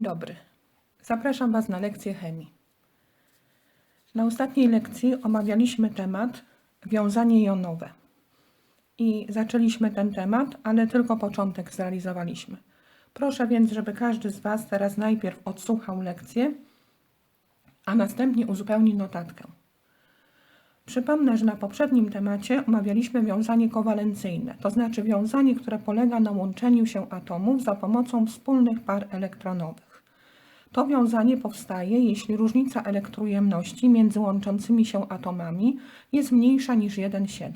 Dobry. Zapraszam Was na lekcję chemii. Na ostatniej lekcji omawialiśmy temat wiązanie jonowe. I zaczęliśmy ten temat, ale tylko początek zrealizowaliśmy. Proszę więc, żeby każdy z Was teraz najpierw odsłuchał lekcję, a następnie uzupełnił notatkę. Przypomnę, że na poprzednim temacie omawialiśmy wiązanie kowalencyjne, to znaczy wiązanie, które polega na łączeniu się atomów za pomocą wspólnych par elektronowych. Wiązanie powstaje, jeśli różnica elektrojemności między łączącymi się atomami jest mniejsza niż 1,7.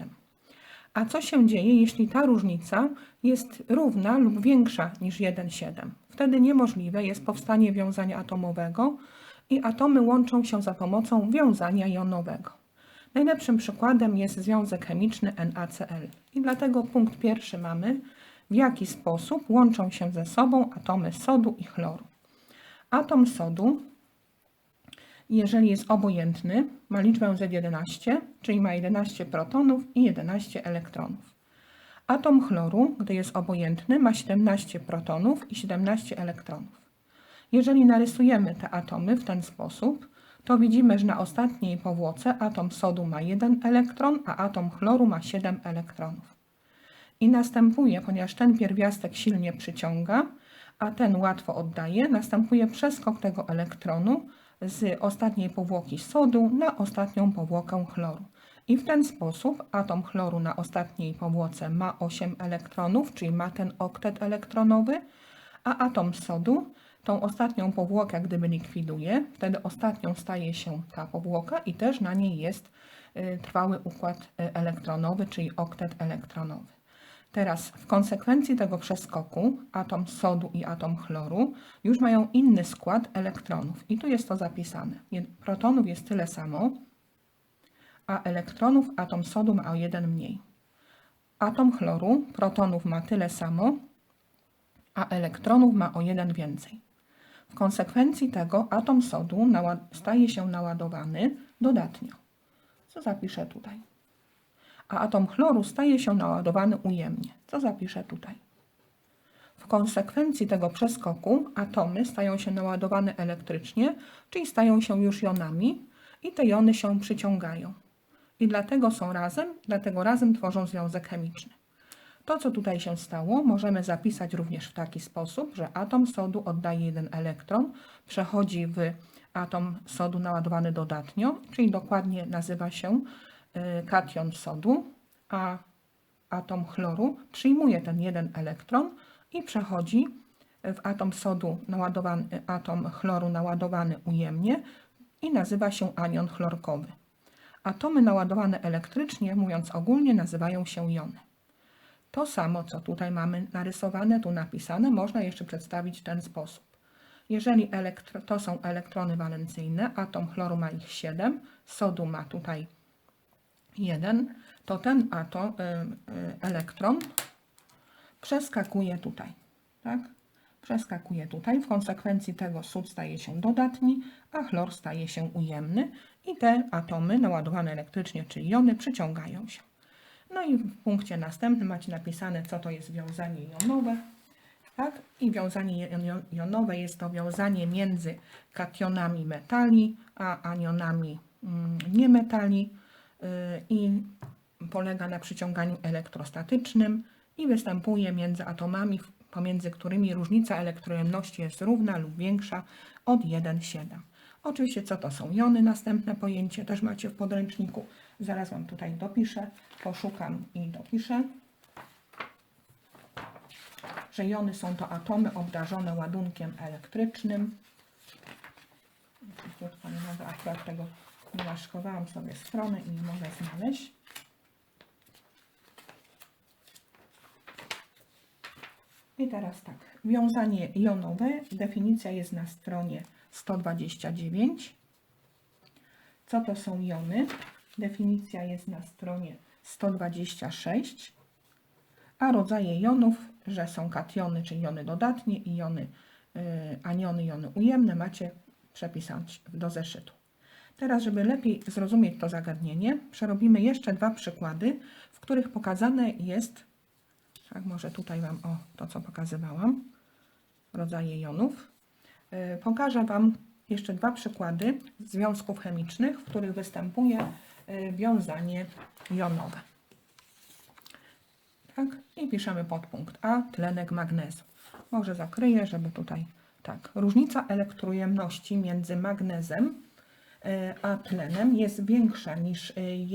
A co się dzieje, jeśli ta różnica jest równa lub większa niż 1,7? Wtedy niemożliwe jest powstanie wiązania atomowego i atomy łączą się za pomocą wiązania jonowego. Najlepszym przykładem jest związek chemiczny NaCl. I dlatego punkt pierwszy mamy, w jaki sposób łączą się ze sobą atomy sodu i chloru. Atom sodu, jeżeli jest obojętny, ma liczbę Z11, czyli ma 11 protonów i 11 elektronów. Atom chloru, gdy jest obojętny, ma 17 protonów i 17 elektronów. Jeżeli narysujemy te atomy w ten sposób, to widzimy, że na ostatniej powłoce atom sodu ma 1 elektron, a atom chloru ma 7 elektronów. I następuje, ponieważ ten pierwiastek silnie przyciąga, a ten łatwo oddaje, następuje przeskok tego elektronu z ostatniej powłoki sodu na ostatnią powłokę chloru. I w ten sposób atom chloru na ostatniej powłoce ma 8 elektronów, czyli ma ten oktet elektronowy, a atom sodu tą ostatnią powłokę gdyby likwiduje, wtedy ostatnią staje się ta powłoka i też na niej jest y, trwały układ y, elektronowy, czyli oktet elektronowy. Teraz w konsekwencji tego przeskoku atom sodu i atom chloru już mają inny skład elektronów i tu jest to zapisane. Protonów jest tyle samo, a elektronów atom sodu ma o jeden mniej. Atom chloru protonów ma tyle samo, a elektronów ma o jeden więcej. W konsekwencji tego atom sodu staje się naładowany dodatnio. Co zapiszę tutaj? A atom chloru staje się naładowany ujemnie. Co zapiszę tutaj? W konsekwencji tego przeskoku atomy stają się naładowane elektrycznie, czyli stają się już jonami i te jony się przyciągają. I dlatego są razem, dlatego razem tworzą związek chemiczny. To, co tutaj się stało, możemy zapisać również w taki sposób, że atom sodu oddaje jeden elektron, przechodzi w atom sodu naładowany dodatnio, czyli dokładnie nazywa się kation sodu, a atom chloru przyjmuje ten jeden elektron i przechodzi w atom sodu naładowany, atom chloru naładowany ujemnie i nazywa się anion chlorkowy. Atomy naładowane elektrycznie, mówiąc ogólnie, nazywają się jony. To samo, co tutaj mamy narysowane, tu napisane, można jeszcze przedstawić w ten sposób. Jeżeli to są elektrony walencyjne, atom chloru ma ich 7, sodu ma tutaj 1, to ten atom, y, y, elektron przeskakuje tutaj, tak? Przeskakuje tutaj, w konsekwencji tego sód staje się dodatni, a chlor staje się ujemny i te atomy naładowane elektrycznie, czyli jony, przyciągają się. No i w punkcie następnym macie napisane, co to jest wiązanie jonowe. Tak? I wiązanie jon- jonowe jest to wiązanie między kationami metali a anionami mm, niemetali i polega na przyciąganiu elektrostatycznym i występuje między atomami, pomiędzy którymi różnica elektrojemności jest równa lub większa od 1,7. Oczywiście, co to są jony? Następne pojęcie też macie w podręczniku. Zaraz Wam tutaj dopiszę, poszukam i dopiszę, że jony są to atomy obdarzone ładunkiem elektrycznym. Akurat tego nie naszkowałam sobie strony i nie mogę znaleźć. I teraz tak, wiązanie jonowe, definicja jest na stronie 129. Co to są jony? Definicja jest na stronie 126. A rodzaje jonów, że są kationy, czyli jony dodatnie i jony y, aniony, jony ujemne macie przepisać do zeszytu. Teraz, żeby lepiej zrozumieć to zagadnienie, przerobimy jeszcze dwa przykłady, w których pokazane jest, tak może tutaj Wam o to, co pokazywałam, rodzaje jonów. Y, Pokażę Wam jeszcze dwa przykłady związków chemicznych, w których występuje y, wiązanie jonowe. Tak, i piszemy podpunkt A, tlenek magnezu. Może zakryję, żeby tutaj, tak. Różnica elektrojemności między magnezem e, a tlenem jest większa niż e,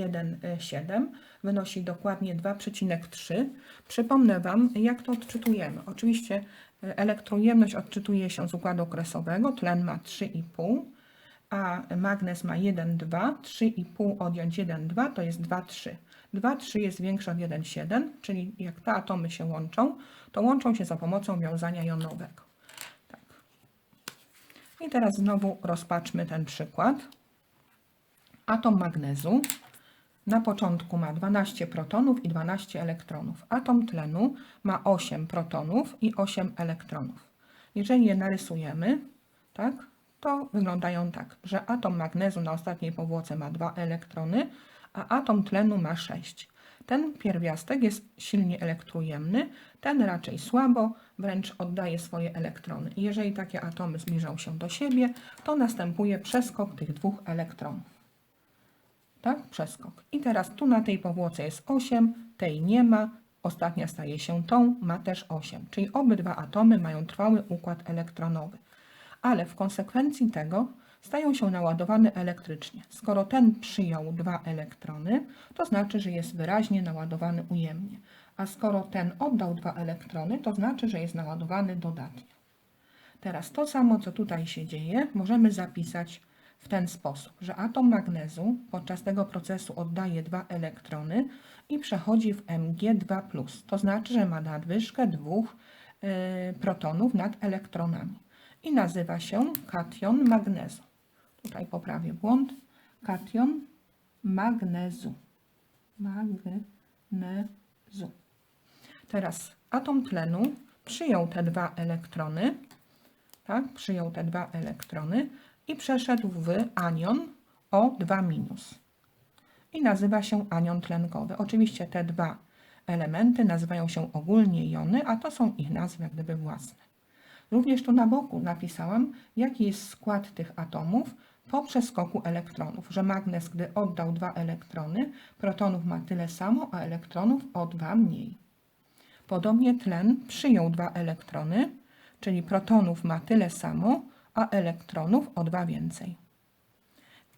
1,7, wynosi dokładnie 2,3. Przypomnę Wam, jak to odczytujemy. Oczywiście e, elektrojemność odczytuje się z układu okresowego, tlen ma 3,5, a magnez ma 1,2, 3,5 odjąć 1,2 to jest 2,3. 2,3 jest większe od 1,7, czyli jak te atomy się łączą, to łączą się za pomocą wiązania jonowego. I teraz znowu rozpatrzmy ten przykład. Atom magnezu na początku ma 12 protonów i 12 elektronów. Atom tlenu ma 8 protonów i 8 elektronów. Jeżeli je narysujemy, tak, to wyglądają tak, że atom magnezu na ostatniej powłoce ma 2 elektrony, a atom tlenu ma 6. Ten pierwiastek jest silnie elektrojemny, ten raczej słabo, wręcz oddaje swoje elektrony. I jeżeli takie atomy zbliżą się do siebie, to następuje przeskok tych dwóch elektronów. Tak? Przeskok. I teraz tu na tej powłoce jest 8, tej nie ma, ostatnia staje się tą, ma też 8. Czyli obydwa atomy mają trwały układ elektronowy. Ale w konsekwencji tego stają się naładowane elektrycznie. Skoro ten przyjął dwa elektrony, to znaczy, że jest wyraźnie naładowany ujemnie. A skoro ten oddał dwa elektrony, to znaczy, że jest naładowany dodatnie. Teraz to samo, co tutaj się dzieje, możemy zapisać w ten sposób, że atom magnezu podczas tego procesu oddaje dwa elektrony i przechodzi w Mg2+. To znaczy, że ma nadwyżkę dwóch y, protonów nad elektronami i nazywa się kation magnezu. Tutaj poprawię błąd. Kation magnezu. Magnezu. Teraz atom tlenu przyjął te dwa elektrony, tak, przyjął te dwa elektrony i przeszedł w anion o 2 minus. I nazywa się anion tlenkowy. Oczywiście te dwa elementy nazywają się ogólnie jony, a to są ich nazwy jak gdyby własne. Również tu na boku napisałam, jaki jest skład tych atomów po przeskoku elektronów, że magnez, gdy oddał dwa elektrony, protonów ma tyle samo, a elektronów o dwa mniej. Podobnie tlen przyjął dwa elektrony, czyli protonów ma tyle samo, a elektronów o dwa więcej.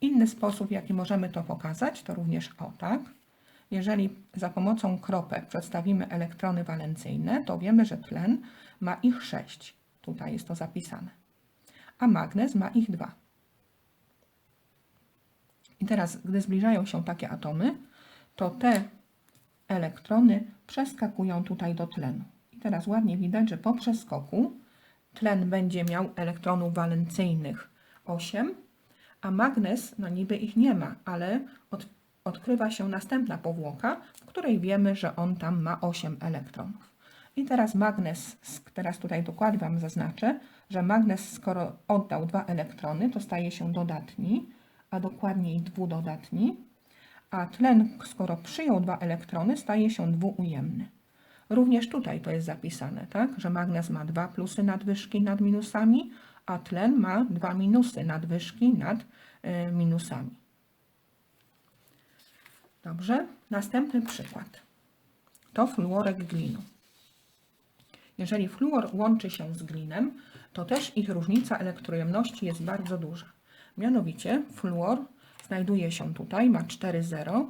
Inny sposób, jaki możemy to pokazać, to również o tak. Jeżeli za pomocą kropek przedstawimy elektrony walencyjne, to wiemy, że tlen ma ich 6. Tutaj jest to zapisane. A magnez ma ich 2. I teraz, gdy zbliżają się takie atomy, to te elektrony przeskakują tutaj do tlenu. I teraz ładnie widać, że po przeskoku tlen będzie miał elektronów walencyjnych 8, a magnez, no niby ich nie ma, ale od, odkrywa się następna powłoka, w której wiemy, że on tam ma 8 elektronów. I teraz magnez, teraz tutaj dokładnie Wam zaznaczę, że magnez skoro oddał dwa elektrony, to staje się dodatni, a dokładniej dwudodatni, a tlen, skoro przyjął dwa elektrony, staje się dwuujemny. Również tutaj to jest zapisane, tak, że magnez ma dwa plusy nadwyżki nad minusami, a tlen ma dwa minusy nadwyżki nad y, minusami. Dobrze, następny przykład. To fluorek glinu. Jeżeli fluor łączy się z glinem, to też ich różnica elektrojemności jest bardzo duża. Mianowicie fluor znajduje się tutaj, ma 4,0,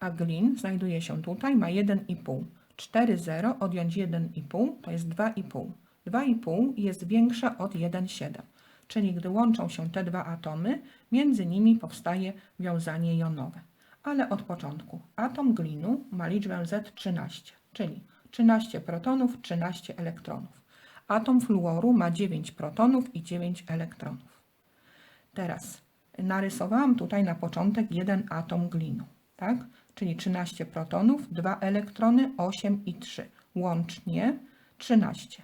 a glin znajduje się tutaj, ma 1,5. 4,0 odjąć 1,5 to jest 2,5. 2,5 jest większe od 1,7. Czyli gdy łączą się te dwa atomy, między nimi powstaje wiązanie jonowe. Ale od początku atom glinu ma liczbę Z13, czyli 13 protonów, 13 elektronów. Atom fluoru ma 9 protonów i 9 elektronów. Teraz narysowałam tutaj na początek jeden atom glinu, tak? Czyli 13 protonów, 2 elektrony, 8 i 3. Łącznie 13.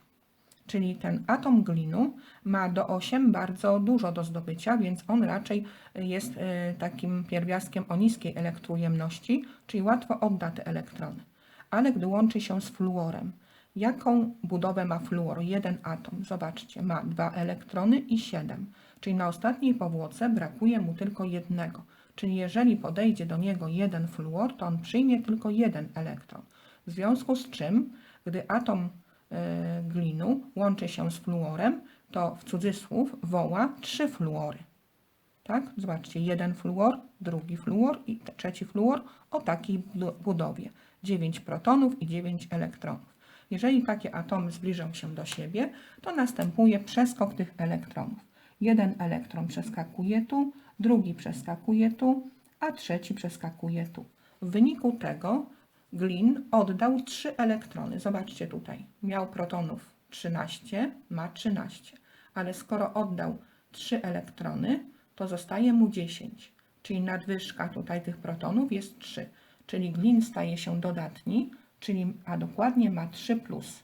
Czyli ten atom glinu ma do 8 bardzo dużo do zdobycia, więc on raczej jest y, takim pierwiastkiem o niskiej elektrojemności, czyli łatwo odda te elektrony. Ale gdy łączy się z fluorem, Jaką budowę ma fluor? Jeden atom. Zobaczcie, ma dwa elektrony i 7. Czyli na ostatniej powłoce brakuje mu tylko jednego. Czyli jeżeli podejdzie do niego jeden fluor, to on przyjmie tylko jeden elektron. W związku z czym, gdy atom e, glinu łączy się z fluorem, to w cudzysłów woła trzy fluory. Tak? Zobaczcie, jeden fluor, drugi fluor i trzeci fluor o takiej budo- budowie. 9 protonów i 9 elektronów. Jeżeli takie atomy zbliżą się do siebie, to następuje przeskok tych elektronów. Jeden elektron przeskakuje tu, drugi przeskakuje tu, a trzeci przeskakuje tu. W wyniku tego Glin oddał 3 elektrony. Zobaczcie tutaj. Miał protonów 13, ma 13. Ale skoro oddał 3 elektrony, to zostaje mu 10. Czyli nadwyżka tutaj tych protonów jest 3. Czyli glin staje się dodatni, czyli, a dokładnie ma 3 plus.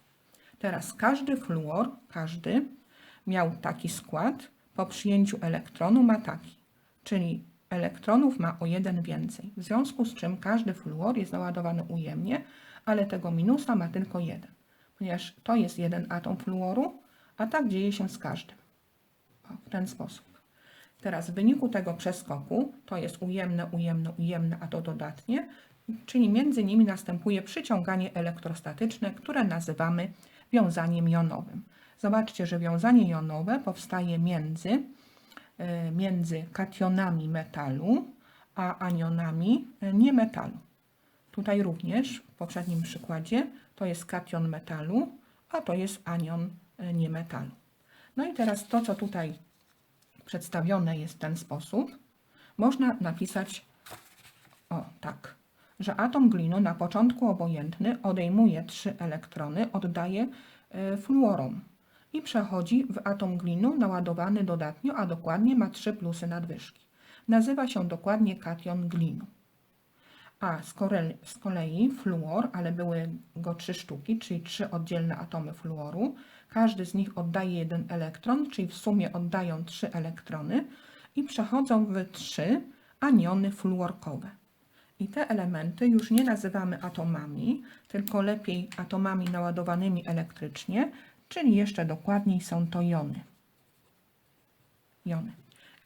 Teraz każdy fluor, każdy miał taki skład, po przyjęciu elektronu ma taki, czyli elektronów ma o jeden więcej, w związku z czym każdy fluor jest naładowany ujemnie, ale tego minusa ma tylko jeden, ponieważ to jest jeden atom fluoru, a tak dzieje się z każdym. O, w ten sposób. Teraz w wyniku tego przeskoku, to jest ujemne, ujemne, ujemne, a to dodatnie, czyli między nimi następuje przyciąganie elektrostatyczne, które nazywamy wiązaniem jonowym. Zobaczcie, że wiązanie jonowe powstaje między, e, między kationami metalu a anionami e, niemetalu. Tutaj również w poprzednim przykładzie to jest kation metalu, a to jest anion e, niemetalu. No i teraz to, co tutaj przedstawione jest w ten sposób, można napisać o tak, że atom glinu na początku obojętny odejmuje 3 elektrony, oddaje fluorom i przechodzi w atom glinu naładowany dodatnio, a dokładnie ma 3 plusy nadwyżki. Nazywa się dokładnie kation glinu. A z kolei fluor, ale były go trzy sztuki, czyli trzy oddzielne atomy fluoru. Każdy z nich oddaje jeden elektron, czyli w sumie oddają trzy elektrony i przechodzą w trzy aniony fluorkowe. I te elementy już nie nazywamy atomami, tylko lepiej atomami naładowanymi elektrycznie, czyli jeszcze dokładniej są to jony. Jony.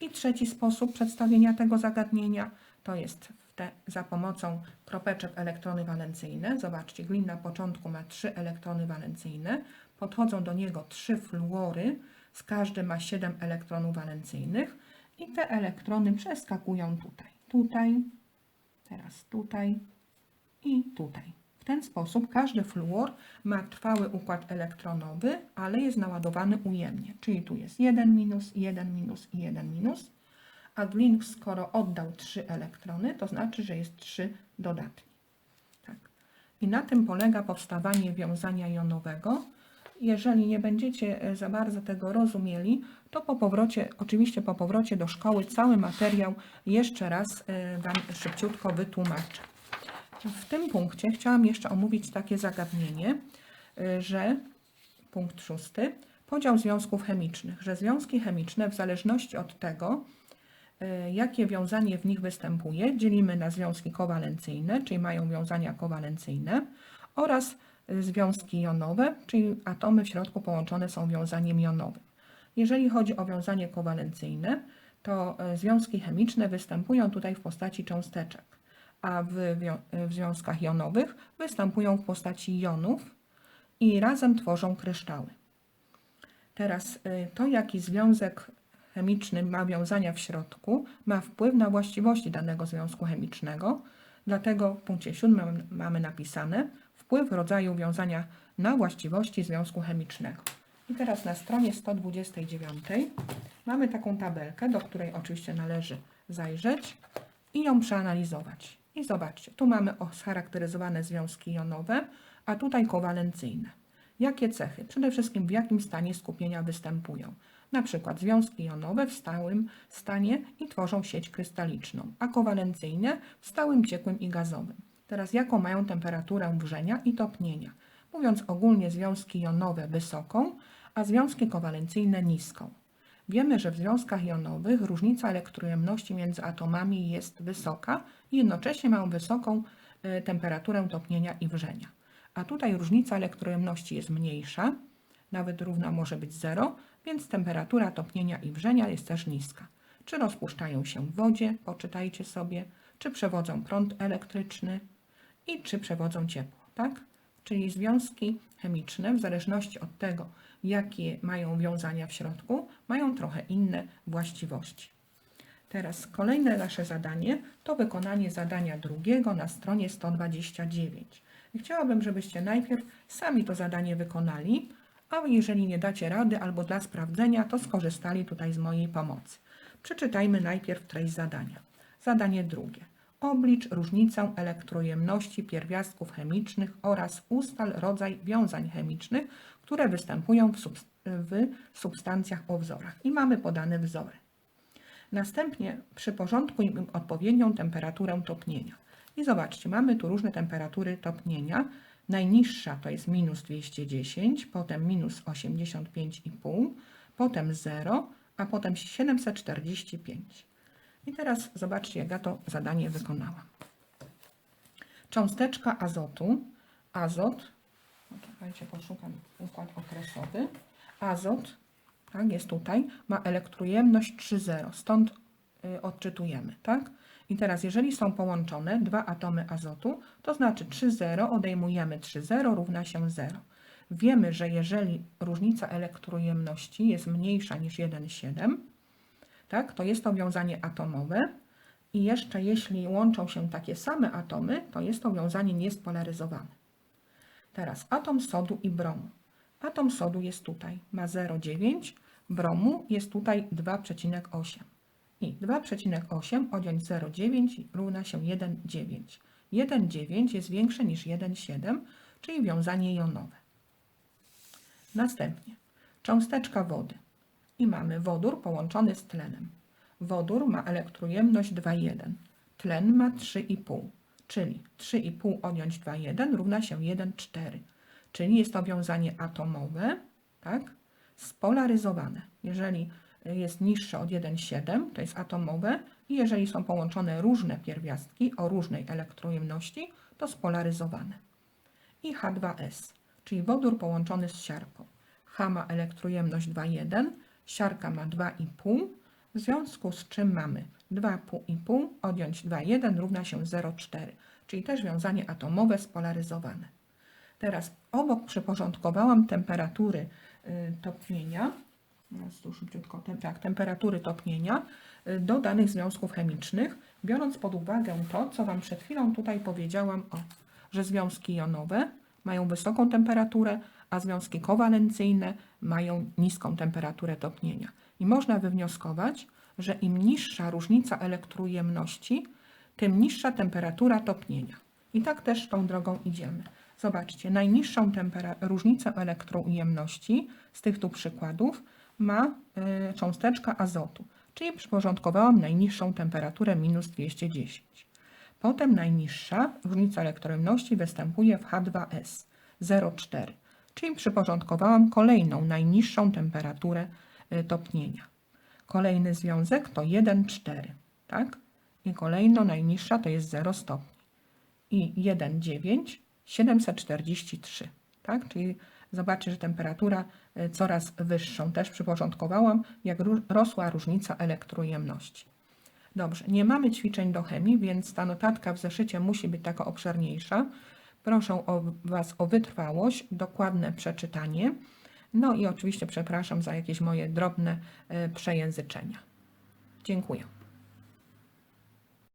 I trzeci sposób przedstawienia tego zagadnienia to jest te, za pomocą kropeczek elektrony walencyjne. Zobaczcie, glin na początku ma trzy elektrony walencyjne, podchodzą do niego trzy fluory, z każdy ma 7 elektronów walencyjnych i te elektrony przeskakują tutaj, tutaj, teraz tutaj i tutaj. W ten sposób każdy fluor ma trwały układ elektronowy, ale jest naładowany ujemnie. Czyli tu jest 1 minus, 1 minus i 1 minus. A glin, skoro oddał 3 elektrony, to znaczy, że jest 3 dodatni. Tak. I na tym polega powstawanie wiązania jonowego. Jeżeli nie będziecie e, za bardzo tego rozumieli, to po powrocie, oczywiście po powrocie do szkoły, cały materiał jeszcze raz e, Wam szybciutko wytłumaczę. W tym punkcie chciałam jeszcze omówić takie zagadnienie, y, że punkt szósty, podział związków chemicznych, że związki chemiczne w zależności od tego, y, jakie wiązanie w nich występuje, dzielimy na związki kowalencyjne, czyli mają wiązania kowalencyjne oraz związki jonowe, czyli atomy w środku połączone są wiązaniem jonowym. Jeżeli chodzi o wiązanie kowalencyjne, to y, związki chemiczne występują tutaj w postaci cząsteczek a w, w związkach jonowych występują w postaci jonów i razem tworzą kryształy. Teraz y, to, jaki związek chemiczny ma wiązania w środku, ma wpływ na właściwości danego związku chemicznego. Dlatego w punkcie siódmym mamy napisane wpływ rodzaju wiązania na właściwości związku chemicznego. I teraz na stronie 129 mamy taką tabelkę, do której oczywiście należy zajrzeć i ją przeanalizować. I zobaczcie, tu mamy o- scharakteryzowane związki jonowe, a tutaj kowalencyjne. Jakie cechy? Przede wszystkim w jakim stanie skupienia występują. Na przykład związki jonowe w stałym stanie i tworzą sieć krystaliczną, a kowalencyjne w stałym ciekłym i gazowym. Teraz jaką mają temperaturę wrzenia i topnienia? Mówiąc ogólnie związki jonowe wysoką, a związki kowalencyjne niską. Wiemy, że w związkach jonowych różnica elektrojemności między atomami jest wysoka i jednocześnie mają wysoką e, temperaturę topnienia i wrzenia. a tutaj różnica elektrojemności jest mniejsza, nawet równa może być 0, więc temperatura topnienia i wrzenia jest też niska. Czy rozpuszczają się w wodzie, poczytajcie sobie, czy przewodzą prąd elektryczny i czy przewodzą ciepło, tak? Czyli związki chemiczne, w zależności od tego, jakie mają wiązania w środku, mają trochę inne właściwości. Teraz kolejne nasze zadanie to wykonanie zadania drugiego na stronie 129. I chciałabym, żebyście najpierw sami to zadanie wykonali, a jeżeli nie dacie rady albo dla sprawdzenia, to skorzystali tutaj z mojej pomocy. Przeczytajmy najpierw treść zadania. Zadanie drugie. Oblicz różnicę elektrojemności pierwiastków chemicznych oraz ustal rodzaj wiązań chemicznych, które występują w, subs- w substancjach o wzorach. I mamy podane wzory. Następnie przyporządkuj im odpowiednią temperaturę topnienia. I zobaczcie, mamy tu różne temperatury topnienia. Najniższa to jest minus 210, potem minus 85,5, potem 0, a potem 745. I teraz zobaczcie, jak ja to zadanie wykonałam. Cząsteczka azotu, azot, poczekajcie, poszukam układ okresowy, azot, tak, jest tutaj, ma elektrojemność 3,0, stąd y, odczytujemy, tak? I teraz, jeżeli są połączone dwa atomy azotu, to znaczy 3,0 odejmujemy 3,0 równa się 0. Wiemy, że jeżeli różnica elektrojemności jest mniejsza niż 1,7, tak, to jest to wiązanie atomowe i jeszcze jeśli łączą się takie same atomy, to jest to wiązanie niespolaryzowane. Teraz atom sodu i bromu. Atom sodu jest tutaj, ma 0,9, bromu jest tutaj 2,8. I 2,8 odjąć 0,9 równa się 1,9. 1,9 jest większe niż 1,7, czyli wiązanie jonowe. Następnie cząsteczka wody. I mamy wodór połączony z tlenem. Wodór ma elektrojemność 2,1. Tlen ma 3,5. Czyli 3,5 odjąć 2,1 równa się 1,4. Czyli jest to wiązanie atomowe, tak? Spolaryzowane. Jeżeli jest niższe od 1,7, to jest atomowe i jeżeli są połączone różne pierwiastki o różnej elektrojemności, to spolaryzowane. I H2S, czyli wodór połączony z siarką. H ma elektrojemność 2,1, siarka ma 2,5, w związku z czym mamy 2,5 odjąć 2,1 równa się 0,4, czyli też wiązanie atomowe spolaryzowane. Teraz obok przyporządkowałam temperatury y, topnienia, teraz tu szybciutko, tak, temperatury topnienia y, do danych związków chemicznych, biorąc pod uwagę to, co Wam przed chwilą tutaj powiedziałam, o, że związki jonowe mają wysoką temperaturę, a związki kowalencyjne mają niską temperaturę topnienia. I można wywnioskować, że im niższa różnica elektrojemności, tym niższa temperatura topnienia. I tak też tą drogą idziemy. Zobaczcie, najniższą różnicę elektroujemności z tych tu przykładów ma y, cząsteczka azotu, czyli przyporządkowałam najniższą temperaturę minus 210. Potem najniższa różnica elektroujemności występuje w H2S 0,4, czyli przyporządkowałam kolejną najniższą temperaturę y, topnienia. Kolejny związek to 1,4, tak? I kolejno najniższa to jest 0 stopni. I 1,9 743, tak? Czyli zobaczcie, że temperatura y, coraz wyższą też przyporządkowałam, jak rosła różnica elektrojemności. Dobrze, nie mamy ćwiczeń do chemii, więc ta notatka w zeszycie musi być taka obszerniejsza. Proszę o Was o wytrwałość, dokładne przeczytanie. No i oczywiście przepraszam za jakieś moje drobne y, przejęzyczenia. Dziękuję.